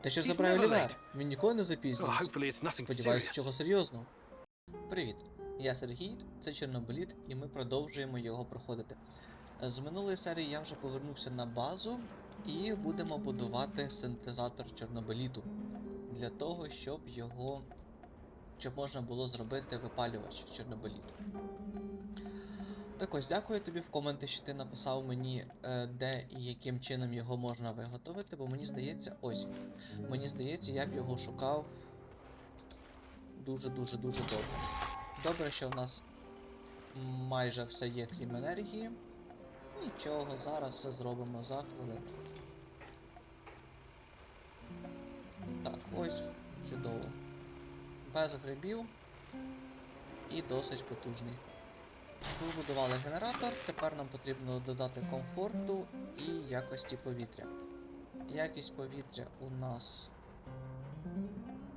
Та забирає never Олівер? Він ніколи не Oh, запізнюється. nothing Сподіваюся, чого серйозного. Привіт, я Сергій, це Чорнобиліт, і ми продовжуємо його проходити. З минулої серії я вже повернувся на базу і будемо будувати синтезатор Чорнобиліту для того, щоб його щоб можна було зробити випалювач Чорнобиліту. Так ось, дякую тобі в коменти, що ти написав мені, е, де і яким чином його можна виготовити, бо мені здається, ось. Мені здається, я б його шукав дуже-дуже дуже довго. Добре, що в нас майже все є, крім енергії. Нічого, зараз все зробимо за хвилину. Так, ось, чудово. Без грибів і досить потужний. Вибудували генератор, тепер нам потрібно додати комфорту і якості повітря. Якість повітря у нас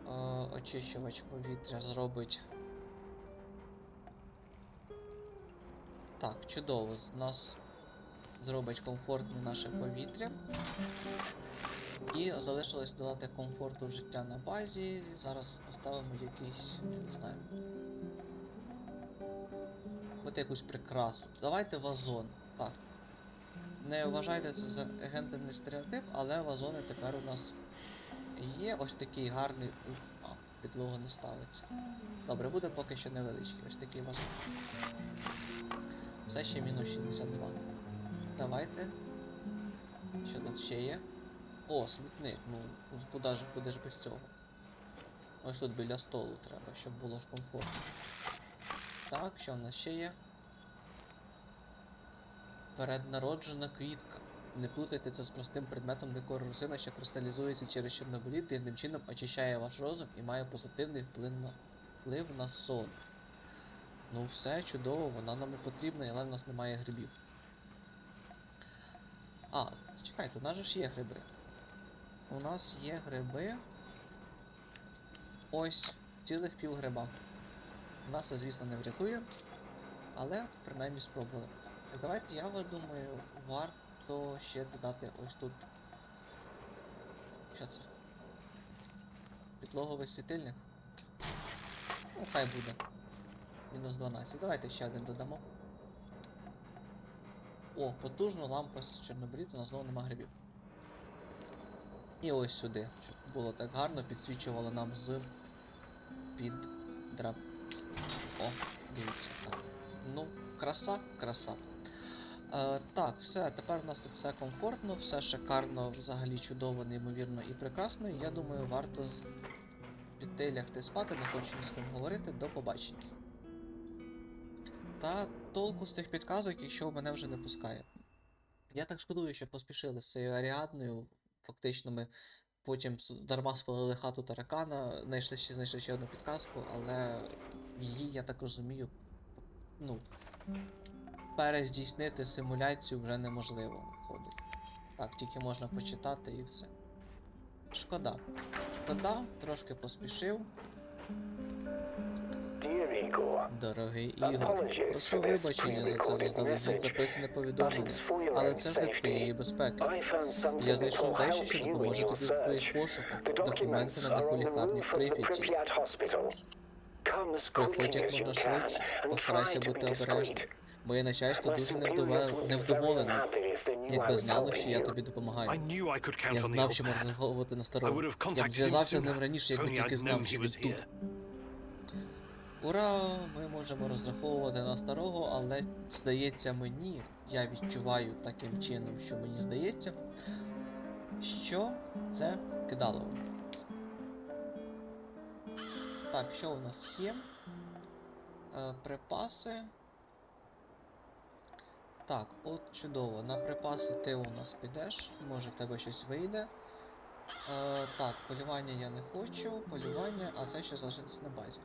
е, очищувач повітря зробить. Так, чудово. З нас зробить комфортне наше повітря. І залишилось додати комфорту життя на базі. Зараз поставимо якийсь, не знаю. Хоч якусь прикрасу. Давайте вазон. Так. Не вважайте це за гендерний стереотип, але вазони тепер у нас є ось такий гарний. А, підлога не ставиться. Добре, буде поки що невеличкий. Ось такий вазон. Все ще мінус 62. Давайте. Що тут ще є? О, смітник. Ну, куди ж ж без цього? Ось тут біля столу треба, щоб було ж комфортно. Так, що в нас ще є? Переднароджена квітка. Не плутайте це з простим предметом декору рослина, що кристалізується через чорнобиліт і тим чином очищає ваш розум і має позитивний вплив на, вплив на сон. Ну все чудово, вона нам і потрібна, але в нас немає грибів. А, чекайте, у нас же ж є гриби. У нас є гриби. Ось, цілих пів гриба. Нас це, звісно, не врятує, але принаймні спробували. Так давайте я думаю, варто ще додати ось тут. Що це? Підлоговий світильник. Ну, хай буде. Мінус 12. Давайте ще один додамо. О, потужну лампу з чорнобріту, на знову нема грибів. І ось сюди, щоб було так гарно, підсвічувало нам з під драп. О, дивіться. Ну, краса, краса. Е, так, все, тепер у нас тут все комфортно, все шикарно, взагалі чудово, неймовірно і прекрасно. Я думаю, варто піти лягти спати, не хочу ні з ким говорити, до побачення. Та толку з тих підказок, якщо мене вже не пускає. Я так шкодую, що поспішили з цією Аріадною. Фактично ми потім дарма спалили хату таракана, знайшли ще, знайшли ще одну підказку, але її, я так розумію, ну, перездійснити симуляцію вже неможливо виходить. Так, тільки можна почитати і все. Шкода. Шкода, трошки поспішив. Дорогий Ігор, прошу вибачення за це заздалегідь записане повідомлення, але це для твоєї безпеки. Я знайшов дещо, що допоможе тобі в твоїх пошуках. Документи на лікарню roof в Прип'яті. Приходь як можна швидше, постарайся бути обережним. Моє начальство дуже невдоволене, якби helping що я тобі допомагаю. Я знав, що можна розраховувати на старого. Я б зв'язався з ним раніше, якби тільки знав, що він тут. Ура! Ми можемо розраховувати на старого, але здається мені, я відчуваю таким чином, що мені здається, що це кидалово. Так, що у нас є? Е, припаси. Так, от чудово. На припаси ти у нас підеш, може в тебе щось вийде. Е, так, полювання я не хочу, полювання, а це ще залишиться на базі.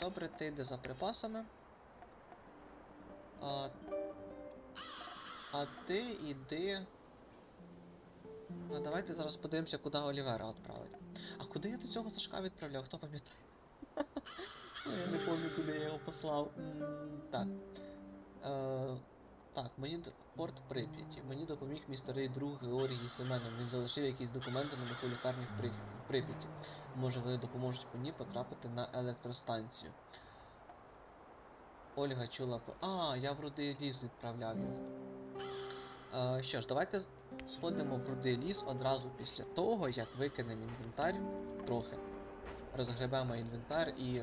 Добре, ти йди за припасами. А, а ти йди. Ну давайте зараз подивимося, куди Олівера відправить. А куди я до цього Сашка відправляв? Хто пам'ятає? Ну, Я не пам'ятаю, куди я його послав. Так. Е, Так, мені порт Прип'яті. Мені допоміг мій старий друг Георгій Семенов. Він залишив якісь документи на таку лікарню в Прип'яті. Може вони допоможуть мені потрапити на електростанцію. Ольга чула про. А, я в рудий ліс відправляв його. Е, що ж, давайте сходимо в рудий ліс одразу після того, як викинемо інвентар трохи. Розгребемо інвентар і.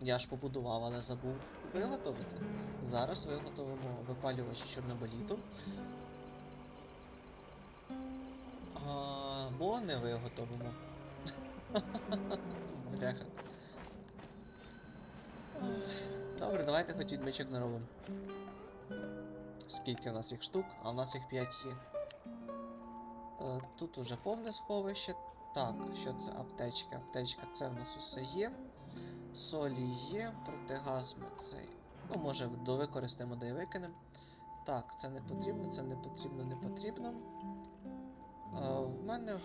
Я ж побудував, але забув виготовити. Зараз виготовимо випалювачі чорноболіту. Або не виготовимо. Бляха. Добре, давайте хоч відмичок наробимо. Скільки у нас їх штук? А у нас їх 5 є. Е, Тут уже повне сховище. Так, що це аптечка? Аптечка це в нас усе є. Солі є, протигаз ми цей. Ну, може, довикористаємо, да й викинемо. Так, це не потрібно, це не потрібно, не потрібно. Е, в мене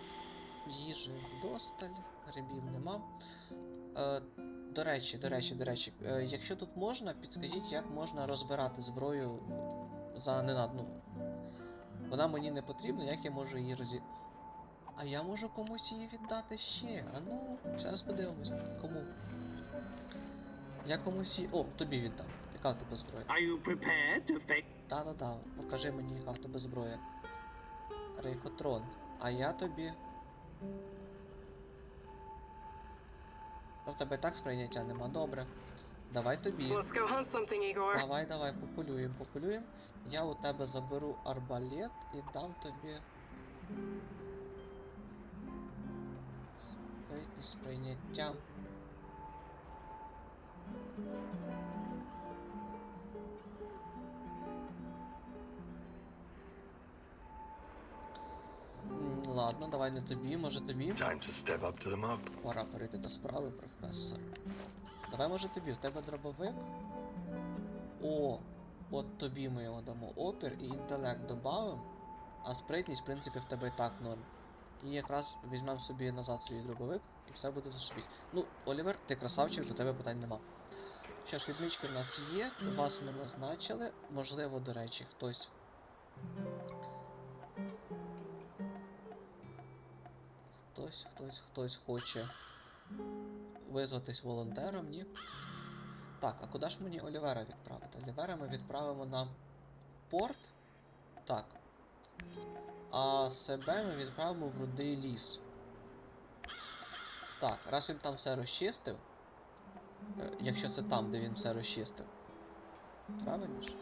їжі досталь, грибів нема. Е, до речі, до речі, до речі, якщо тут можна, підскажіть, як можна розбирати зброю за ненадну. Вона мені не потрібна, як я можу її розі. А я можу комусь її віддати ще. А ну, зараз подивимось. Кому? Я комусь її. О, тобі віддам. Яка в тебе зброя? Are you prepared to face? Та-да-да, покажи мені, яка в тебе зброя. Рейкотрон. А я тобі. В тебе так сприйняття нема, добре. Давай тобі. Let's go hunt something, Igor. Давай, давай, популюємо, популюємо. Я у тебе заберу арбалет і дам тобі. Спритність сприйняття. Ладно, давай не тобі, може тобі. Time to step up to the. Пора перейти до справи, професор. Давай, може тобі, в тебе дробовик? О, от тобі ми його дамо опір і інтелект добавимо, а спритність, в принципі, в тебе і так норм. І якраз візьмемо собі назад свій дробовик, і все буде зашибісь. Ну, Олівер, ти красавчик, до тебе питань нема. Що ж, відмічки в нас є, вас ми назначили. Можливо, до речі, хтось. Хтось, хтось, хтось хоче визватись волонтером, ні? Так, а куди ж мені Олівера відправити? Олівера ми відправимо на порт. Так. А себе ми відправимо в рудий ліс. Так, раз він там все розчистив. е, Якщо це там, де він все розчистив. Правильно ж?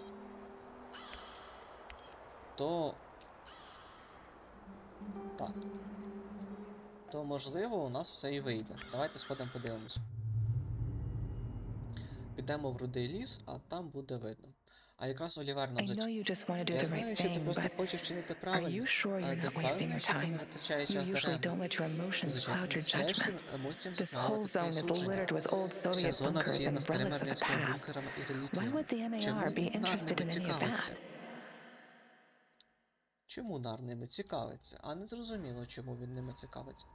То. Так. То можливо у нас все і вийде. Давайте сходимо подивимось. Підемо в рудий ліс, а там буде видно. А якраз Олівер нам know зач... you just want to do Я знаю, right що ти просто хочеш вчинити are правильно. sure але ти впевнений, що це не витрачає час даремно? Звичайно, дозволяєш емоціям This whole zone is судження. littered with old Вся Soviet зона bunkers всіяна and старими relics of the радянськими past. бункерами і Why реліквіями. would the Чому NAR be нар interested ними in any of цікавиться? that? Чому нар ними цікавиться? А не зрозуміло, чому він ними цікавиться.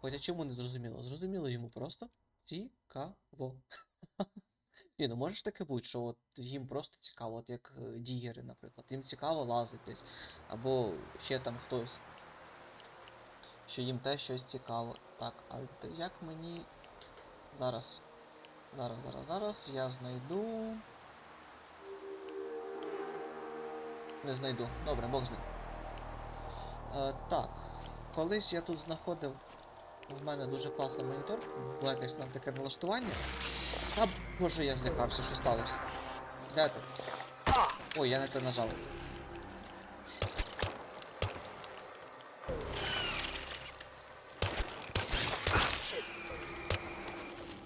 Хоча чому не зрозуміло? Зрозуміло йому просто цікаво. Ні, ну може ж таке бути, що от їм просто цікаво, от як е, дігери, наприклад. Їм цікаво лазити десь. Або ще там хтось. Що їм теж щось цікаво. Так, а як мені. Зараз. Зараз, зараз, зараз я знайду. Не знайду. Добре, Бог з ним. Е, так. Колись я тут знаходив. В мене дуже класний монітор. Було якесь там таке налаштування. А боже, я злякався, що сталося. Де ти? Ой, я не те нажав.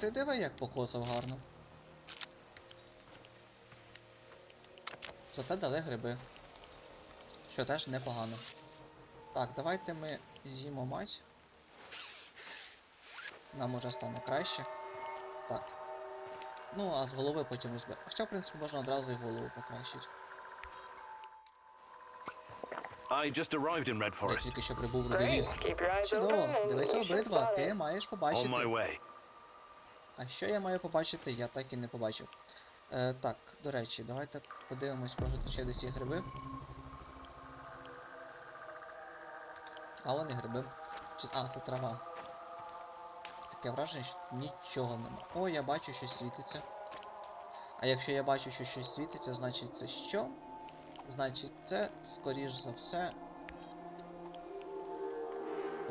Ти диви, як покоцав гарно. Зате дали гриби. Що теж непогано. Так, давайте ми з'їмо мазь. Нам уже стане краще. Так. Ну, а з голови потім розбе. Хоча, в принципі, можна одразу і голову покращити. I just arrived in Red Я тільки що прибув your eyes Чудово, дивися обидва, ти маєш On my побачити. way. А що я маю побачити, я так і не побачив. Е, так, до речі, давайте подивимось, може тут ще десь є гриби. А вони гриби. Чи... А, це трава. Таке враження, що нічого нема. О, я бачу, що світиться. А якщо я бачу, що щось світиться, значить це що? Значить це, скоріш за все.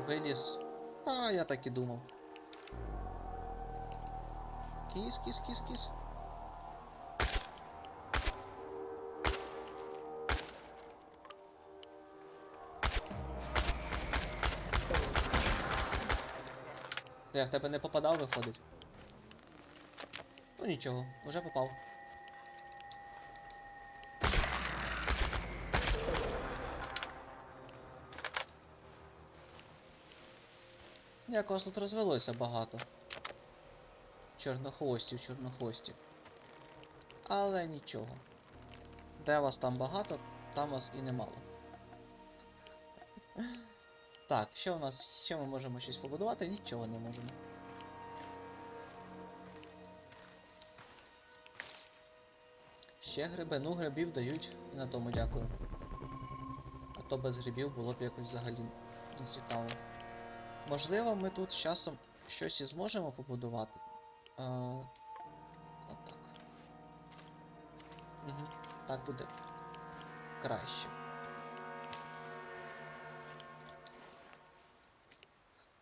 Виліз. А, я так і думав. Кіс, кіс, кіс, кіс. Я в тебе не попадав, виходить. Ну нічого, вже попав. Якось тут розвелося багато. Чорнохвостів, чорнохвостів. Але нічого. Де вас там багато, там вас і немало. Так, що у нас. Що ми можемо щось побудувати? Нічого не можемо. Ще гриби, ну грибів дають і на тому дякую. А то без грибів було б якось взагалі не цікаво. Можливо, ми тут з часом щось і зможемо побудувати. А, отак. Угу, так буде краще.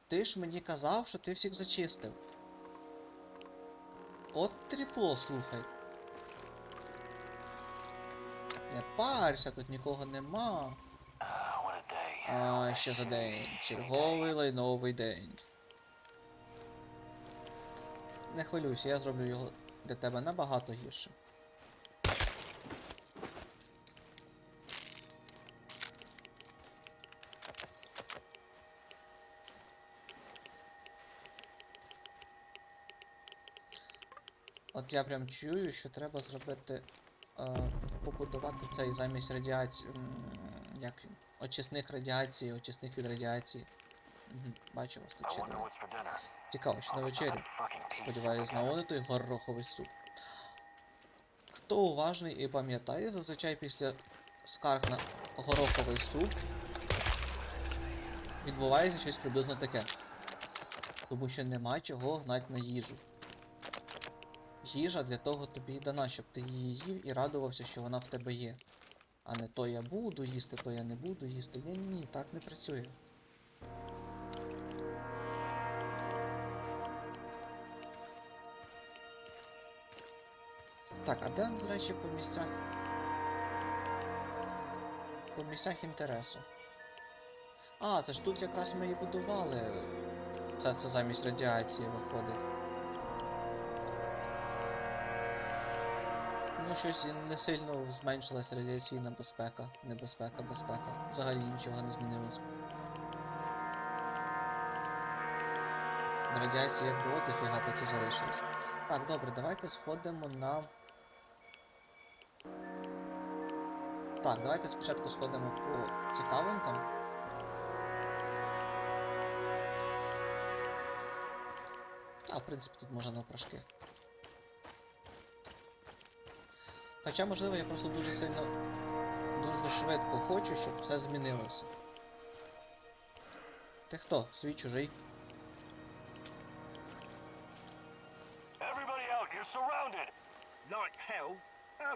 Ти ж мені казав, що ти всіх зачистив. От тріпло, слухай. Не парся, тут нікого нема. А, що за день? Черговий лайновий день. Не хвилюйся, я зроблю його для тебе набагато гірше. От я прям чую, що треба зробити. Е, побудувати цей замість радіації. Як він? Очисних радіації, очисних від радіації. Угу, бачу вас тут ще. Цікаво, що на вечерю. Сподіваюсь, той гороховий суп. Хто уважний і пам'ятає, зазвичай після скарг на гороховий суп відбувається щось приблизно таке. Тому що нема чого гнать на їжу. Їжа для того тобі і дана, щоб ти її їв і радувався, що вона в тебе є. А не то я буду їсти, то я не буду їсти. Ні, ні, так не працює. Так, а де, до речі, по місцях? По місцях інтересу. А, це ж тут якраз ми і будували. Це, це замість радіації виходить. Ну, щось не сильно зменшилась радіаційна безпека. Небезпека, безпека. Взагалі нічого не змінилось. Радіація як було, дофіга поки залишилось. Так, добре, давайте сходимо на. Так, давайте спочатку сходимо по цікавинкам. А, в принципі, тут можна навпрошки. Хоча, можливо, я просто дуже сильно, дуже швидко хочу, щоб все змінилося. Ти хто? Свій чужий?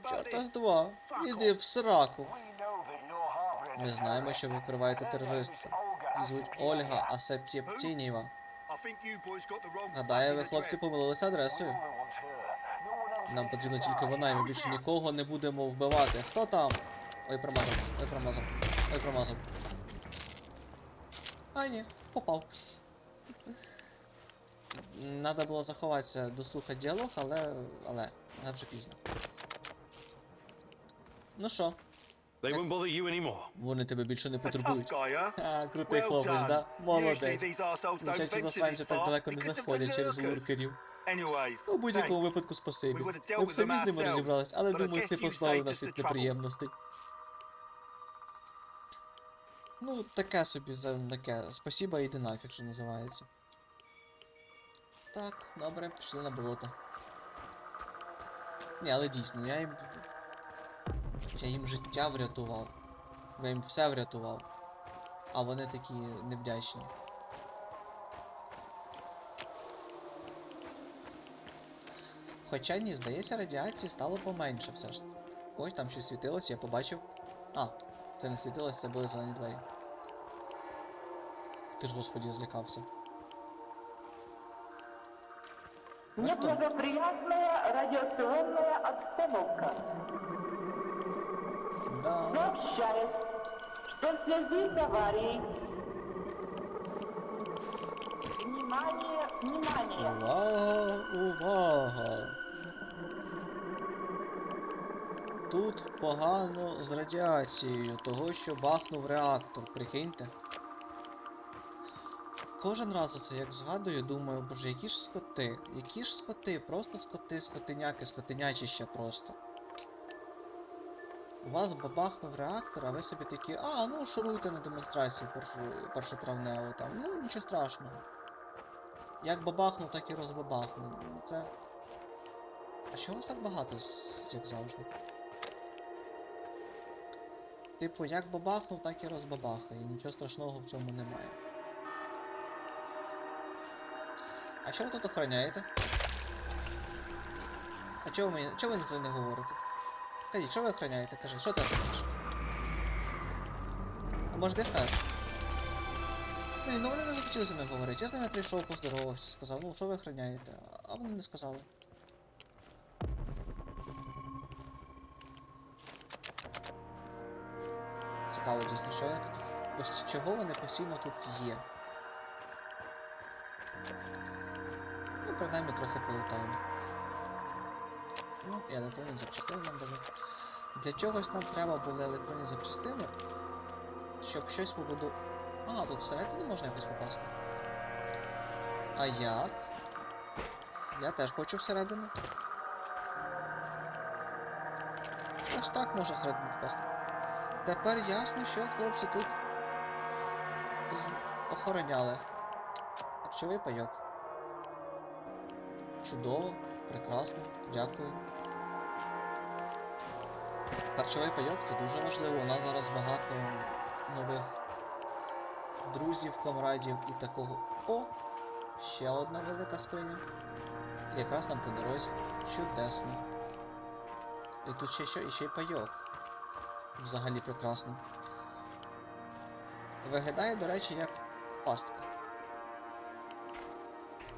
Чорта з два. Іди в сраку. Ми знаємо, що ви викриваєте терористку. Її звуть Ольга wrong Гадаю, ви, хлопці, помилилися адресою. Нам потрібна тільки вона, і ми більше нікого не будемо вбивати. Хто там? Ой, промазав, ой, промазав, ой, промазав. А, ні, попав. Надо було заховатися, дослухати діалог, але. але. але вже пізно. Ну що, They won't bother you anymore. вони тебе більше не потребують. guy, huh? А, крутий Well хлопець, да? Молодець. Звичайно, засранці так далеко не заходять через луркерів. У будь-якому випадку спасибі. Ми б самі з ними розібрались, але думаю, ти позбавив нас від неприємностей. Ну, таке собі за таке. Спасіба іди нафіг, що називається. Так, добре, пішли на болото. Ні, але дійсно, я їм. Я їм життя врятував. Я їм все врятував. А вони такі невдячні. Хоча ні, здається, радіації стало поменше все ж. Ой, там щось світилось, я побачив. А, це не світилось, це були зелені двері. Ти ж господі злякався. Неблагоприятная радиационная обстановка. Да. Сообщает, что в связи с аварией... Внимание, внимание! Увага, увага! Тут погано з радіацією, того що бахнув реактор, прикиньте. Кожен раз оце як згадую, думаю, боже, які ж скоти, які ж скоти, просто скоти, скотиняки, скотинячища просто. У вас бабахнув реактор, а ви собі такі, а, ну шуруйте на демонстрацію першу, першотравневу там, ну нічого страшного. Як бабахнув, так і розбабахнув. Ну, Це. А чого вас так багато, як завжди? Типу, як бабахнув, так і розбабахає. Нічого страшного в цьому немає. А що ви тут охороняєте? А чого ви мені. Чого ви ніхто не говорите? Кажіть, що ви охороняєте? Кажи, що ти охороняєш? А може ти скажеш? Ну вони не захотіли зі мною говорити. Я з ними прийшов, поздоровався, сказав, ну що ви охороняєте? А вони не сказали. Цікаво, дійсно, що тут. Ось чого вони постійно тут є. Ну, принаймні трохи полутаємо. Ну, і електронні запчастини нам дали. Для чогось нам треба були електронні запчастини, щоб щось побудувати. А, тут всередину можна якось попасти. А як? Я теж хочу всередину. Ось так можна всередину попасти. Тепер ясно, що хлопці тут охороняли. Харчовий пайок. Чудово, прекрасно, дякую. Харчовий пайок це дуже важливо. У нас зараз багато нових друзів, комрадів і такого. О! Ще одна велика скриня. Якраз нам по дорозі. Чудесно. І тут ще що, і ще й пайок. Взагалі прекрасно. Виглядає, до речі, як пастка.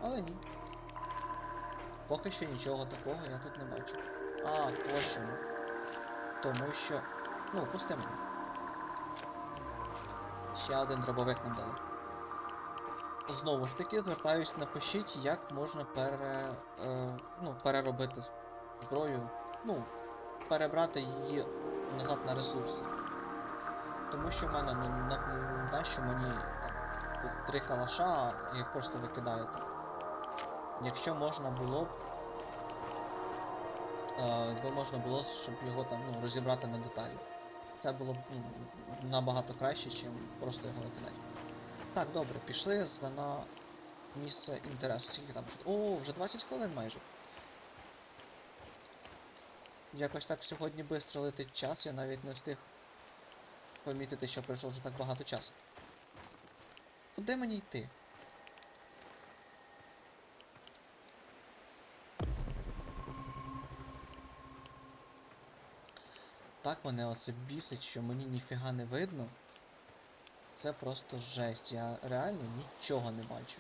Але ні. Поки що нічого такого я тут не бачу. А, точно. Тому що. Ну, пусти мене. Ще один дробовик нам дали. Знову ж таки, звертаюсь, напишіть, як можна пере, е, ну, переробити зброю. Ну, перебрати її назад на ресурси. Тому що в мене ну, на, на що мені там, три калаша, і просто викидаєте. Якщо можна було б. Е, якби можна було, щоб його там ну, розібрати на деталі. Це було б ну, набагато краще, ніж просто його викидати. Так, добре, пішли на місце інтересу. Скільки там? О, вже 20 хвилин майже. Якось так сьогодні швидко летить час, я навіть не встиг помітити, що пройшло вже так багато часу. Куди мені йти? Так мене оце бісить, що мені ніфіга не видно. Це просто жесть. Я реально нічого не бачу.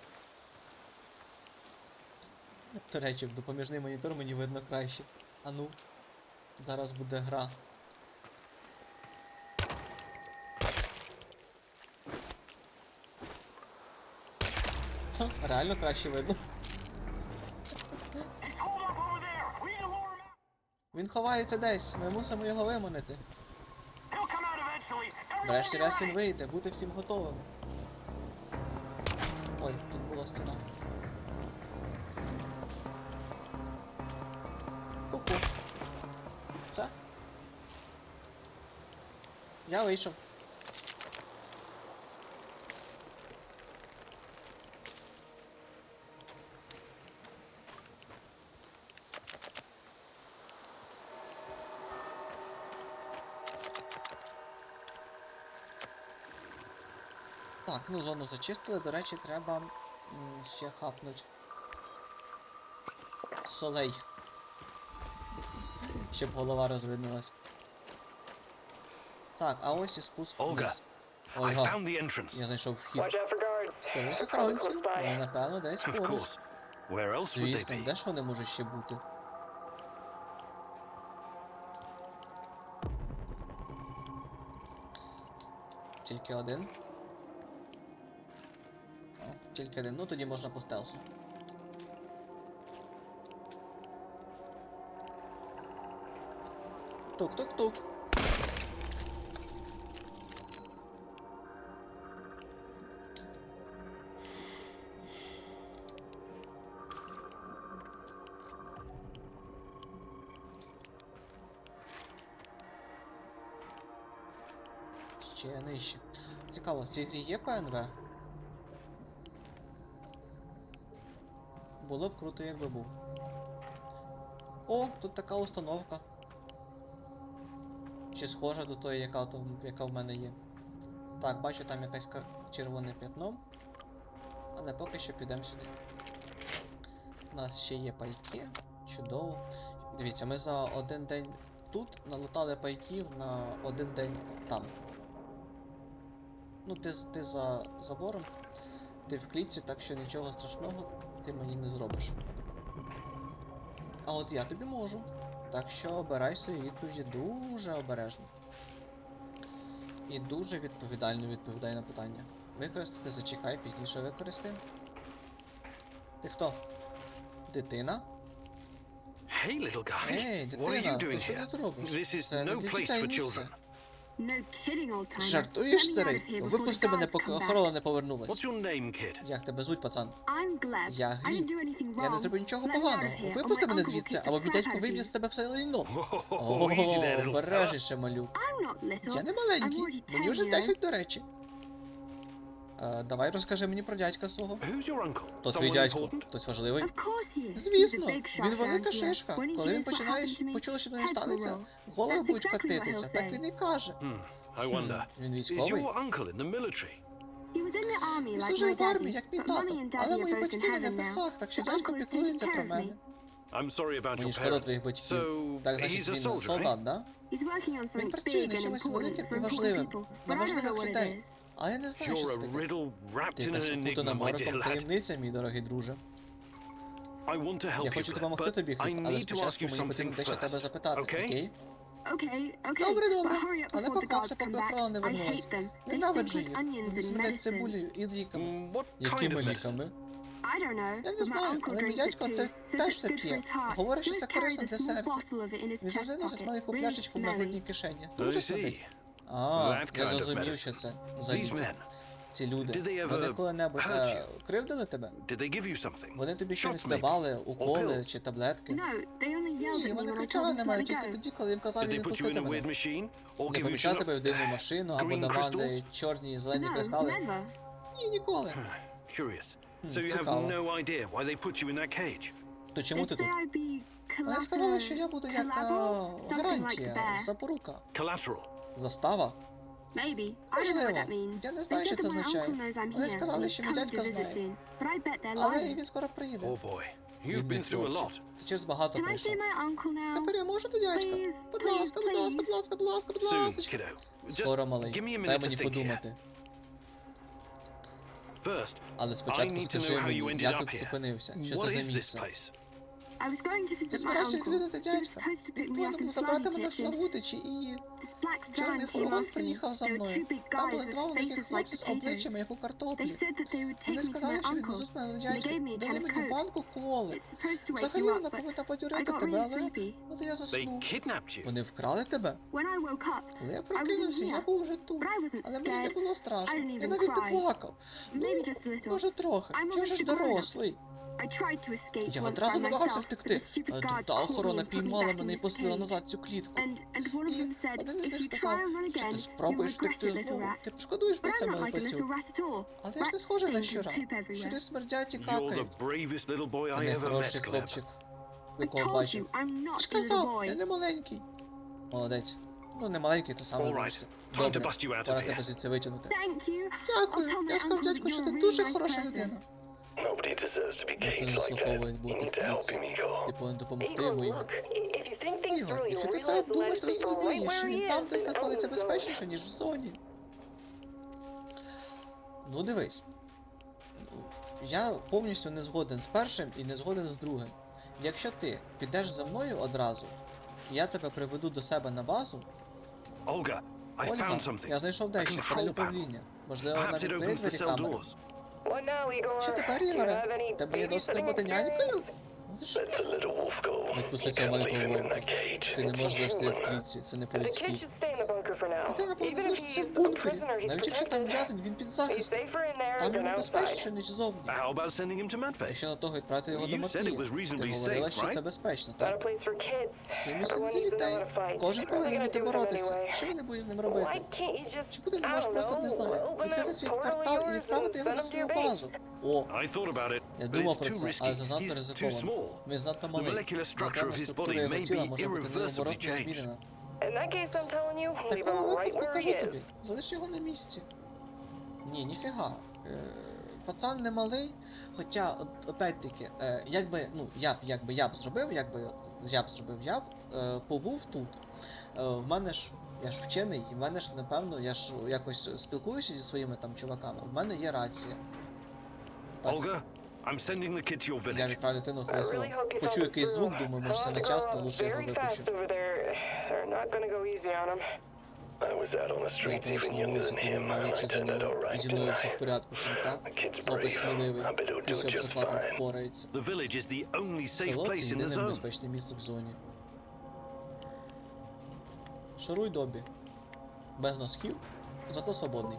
До речі, в допоміжний монітор мені видно краще. А ну, зараз буде гра. Ха, реально краще видно. Він ховається десь, ми мусимо його виманити. Врешті раз він вийде, бути всім готовим. Ой, тут була стіна. Ку-ку. Все. Я вийшов. Так, ну зону зачистили, до речі, треба ще хапнуть солей. Щоб голова розвиднулась. Так, а ось і спуск Ольга, вниз. Ольга, я знайшов вхід. Стережись охоронців, вони напевно десь поруч. Звісно, де ж вони можуть ще бути? Тільки один. О, тільки один. Ну тоді можна по стелсу. Тук-тук-тук. Ще нижче. Цікаво, в цій грі є ПНВ? Було б круто, якби був. О, тут така установка. Чи схожа до тої, яка, яка в мене є. Так, бачу там якесь червоне п'ятно. Але поки що підемо сюди. У нас ще є пайки. Чудово. Дивіться, ми за один день тут налутали пайків на один день там. Ну, ти, ти за забором, ти в клітці, так що нічого страшного ти мені не зробиш. А от я тобі можу. Так що обирай свої відповіді дуже обережно. І дуже відповідально відповідай на питання. Використати зачекай, пізніше використай. Ти хто? Дитина? Hey, little guy. Ей, what are дитина, you ти doing що here? тут робиш? This is Це не no для place дітей for місце. Жартуєш, старий? Випусти мене, поки охорона не повернулась. What's your name, kid? Як тебе звуть, пацан? Я I Гліб. didn't do anything wrong. Я не зробив нічого поганого. Випусти мене звідси, або дядько виб'є з тебе все лайно. Oh, Ого, обережніше, малюк. I'm not little. Я не маленький, мені вже 10, 10, до речі. Е, давай розкажи мені про дядька свого. То твій дядько. Хтось важливий? Звісно, He's він велика шишка. Коли він починає почує, що до нього heads will станеться, голови будуть катитися. Так він і каже. Hmm. Він військовий. Він служив в армії, як мій тато. Але мої батьки на heaven now. небесах, так що дядько піклується про мене. I'm sorry about Мені your шкода parents. твоїх батьків. So, Так, he's значить, a він soldier, eh? солдат, да? He's working on something працює and чимось великим і важливим know важливих людей. А я не знаю, що You're це таке. Ти якась мороком таємниця, мій дорогий друже. I want to Я хочу допомогти тобі, I але need to ask спочатку мені потрібно дещо тебе запитати, Okay? окей? Okay, okay, Добре, добре. Але before the guards поквапся, come поки охорона не I вернулась. Ненавиджу їх. Вони and цибулею і ліками. Mm, What kind Якими ліками? I don't know, Я не знаю, але мій дядько це теж це good п'є. Говорить, що це корисно для серця. Він завжди носить маленьку пляшечку в smelly. нагрудній кишені. Дуже see. А, я зрозумів, що це. За Ці люди. Did they Вони ever коли-небудь е, кривдили тебе? did they give you something? Вони тобі щось давали, уколи чи таблетки? No, they only yelled Ні, вони кричали на мене тільки тоді, коли їм казав Did they put you відпустити in a weird мене. Не помічали тебе в дивну машину або давали чорні і зелені кристали. Ні, ніколи. Цікаво. То чому ти тут? Вони сказали, що я буду як the гарантія, запорука, Collateral. Застава. Maybe. I don't know what that Можливо. means. Я не знаю, що це означає. uncle knows I'm Вони сказали, що мій дядько знає. soon. But I bet they're Але він скоро приїде. Oh boy. You've been through a lot. Ти через багато Can пройшов. see my uncle now? Тепер я можу до дядька? Будь ласка, будь ласка, будь ласка, будь ласка, будь ласка. Скоро, Just малий. give me a Дай мені to think here. подумати. Але спочатку need to скажи know how you мені, як up тут опинився? Що це за місце? Place? I was going to Ти visit my збирався відвідати дядька. supposed to pick Він me up повинен був забрати мене в Славутичі і this black чорний me. приїхав за мною. Там були два великих хлопці з обличчями, як у They картоплі. said that they would take Вони сказали, my що uncle. відвезуть мене до дядька. gave me a Дали мені банку коли. It's supposed to wake Взагалі вона повинна I подюрити тебе, really але от я заснув. Вони вкрали тебе? When I woke up, Коли я прокинувся, я був уже тут. Але мені не було страшно. Я навіть не плакав. Maybe Ну, just a little. Може трохи. Я вже ж дорослий. I tried to escape Я одразу намагався втекти. але guards Та охорона піймала мене і послала назад цю клітку. І один із них сказав, що ти спробуєш втекти it, знову. Ти пошкодуєш про це, at all. Але я ж не схожий на щура. Щури смердять і какають. bravest little boy Ти I не ever хороший met, Gleb. хлопчик, якого бачив. not ж казав, я не маленький. Молодець. Ну, не маленький, то саме right. Добре, пора тебе звідси витягнути. Дякую, я сказав дядьку, що ти дуже хороша людина. Nobody deserves to be caged like that. You need to help him, Igor. Ти повинен допомогти йому. Ігор. look, if you think things Ігор, through, якщо you'll ти все realize the обдумаєш, where he він там, is де знаходиться безпечніше, ніж в зоні. Ну дивись. Я повністю не згоден з першим і не згоден з другим. Якщо ти підеш за мною одразу, я тебе приведу до себе на базу, Ольга, я знайшов дещо, панель управління. Можливо, навіть відкриє двері камери. Що тепер, Ігоре? Тебе є досить роботи нянькою? Відпусти цього маленького вовка. Ти не можеш лишити в клітці, це не по-людськи. Even if залишитися в бункері. Навіть якщо там в'язень, він під захистом. safer in there Там йому безпечніше, ніж зовні. How about sending him to А Manface? ще на того відправити його до You said it was Матвія. Ти reasonably говорила, safe, що це right? безпечно, так? place for kids. Це місце для дітей. Кожен повинен вміти боротися. Що він буде з ним робити? can't you just, Чи буде не можеш просто не знаю, відкрити свій портал і відправити його на свою базу? О, I thought about it, я but думав it's про too це, але це занадто He's too ризиковано. small. Він занадто The малий. molecular structure of Напевно, his структура body його may тіла be може бути irreversibly необоротно changed. змінена. In that case, I'm В такому випадку кажу тобі, залиш його на місці. Ні, ніфіга. Е, пацан не малий, хоча, опять-таки, е, якби, ну, я б, якби я б зробив, якби я б зробив, я б е, побув тут. Е, в мене ж, я ж вчений, і в мене ж, напевно, я ж якось спілкуюся зі своїми там чуваками, в мене є рація. Так, Olga, I'm sending the kid to your я village. відправлю дитину I твоє село. якийсь звук, думаю, може це не часто, лучше його випущу. fast over there. They're not gonna go easy on him. I was out on the Я streets even на younger вулиці, than him. I молодший за turned out нього. all І зі мною didn't все в порядку, чи не так? The kid's Хлопець brave. сміливий. I bet he'll І все it just обстрахати fine. впорається. The village is the only safe Село це place in the єдине zone. безпечне місце в зоні. Шуруй добі. Без носків, зато свободний.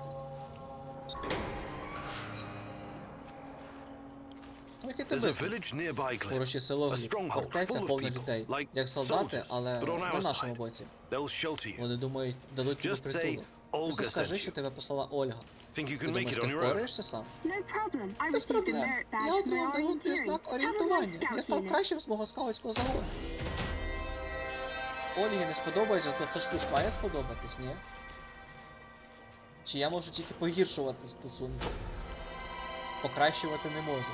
Ну, який ти. Поруч є село Фортеця people, людей. Як солдати, але на нашому боці. Вони думають, дадуть тобі притулок. Просто скажи, що тебе послала Ольга. Ти думаєш, ти впораєшся сам? Без проблем. Я отримав дорогий знак орієнтування. Я став кращим з мого скаутського загону. Ольгі не сподобається, то це ж ж має сподобатись, ні? Чи я можу тільки погіршувати стосунки? Покращувати не можу.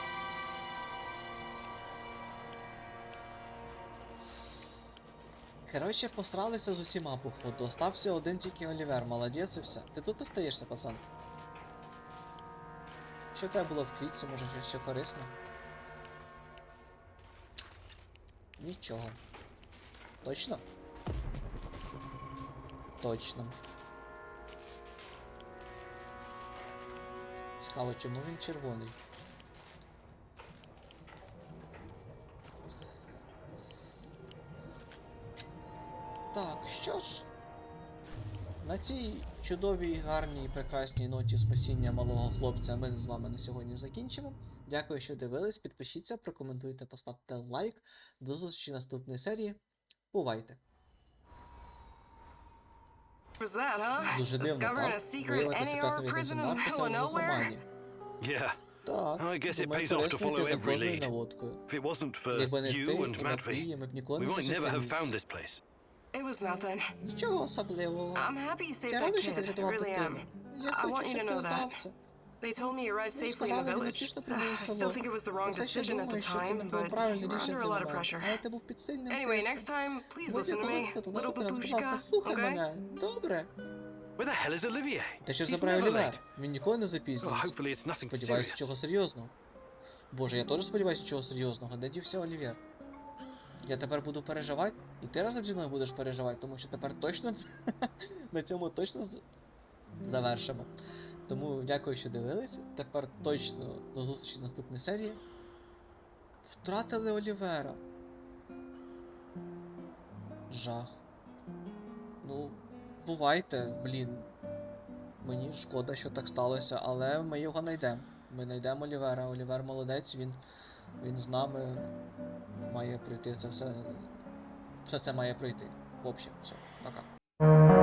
Коротше, посралися з усіма, походу. Остався один тільки Олівер, молодець і все. Ти тут остаєшся, пацан? Що тебе було в квітці, може щось ще корисне? Нічого. Точно? Точно. Цікаво, чому він червоний? На цій чудовій, гарній, прекрасній ноті спасіння малого хлопця ми з вами на сьогодні закінчимо. Дякую, що дивились. Підпишіться, прокоментуйте, поставте лайк. До зустрічі наступної серії. Бувайте! Дуже дивно, так? Виявити секретну NER в'язницю prison in the наркоса middle в of nowhere? глухомані. Yeah, Так, I guess it думаю, pays off to follow за every кожною lead. наводкою. if it wasn't for Якби не ти you і and Матвій, Matvey, ми б ніколи we не might never це have found місце. this place. It was nothing. Нічого особливого. I'm happy you saved Я that радий, що ти kid. I врятував really дитину. am. Я I хочу, want you щоб to ти know знав that. це. They told me you arrived Ну, safely in the сказали, він village. успішно прибув в I still село. think it was the wrong Я все ще decision at думаю, the що це не time, було but правильне we're рішення under a для lot of мене. pressure. Але ти був під сильним Anyway, тиском. next time, please listen to Будь-якого me. випадку, Little наступний раз, будь ласка, babushka, слухай okay? мене. Добре. Where the hell is Olivier? Та що ж He's забирає never Олівер? late. Він ніколи не Oh, запізнюється. hopefully it's nothing Сподіваюся, serious. чого серйозного. Боже, я теж сподіваюся, чого серйозного. Де дівся Олівер? Я тепер буду переживати, і ти разом зі мною будеш переживати, тому що тепер точно на цьому точно завершимо. Тому дякую, що дивились. Тепер точно до зустрічі в наступній серії. Втратили Олівера. Жах. Ну, бувайте, блін. Мені шкода, що так сталося, але ми його знайдемо. Ми знайдемо Олівера. Олівер молодець, він, він з нами має прийти це все. Все це має пройти. В общем, все, пока.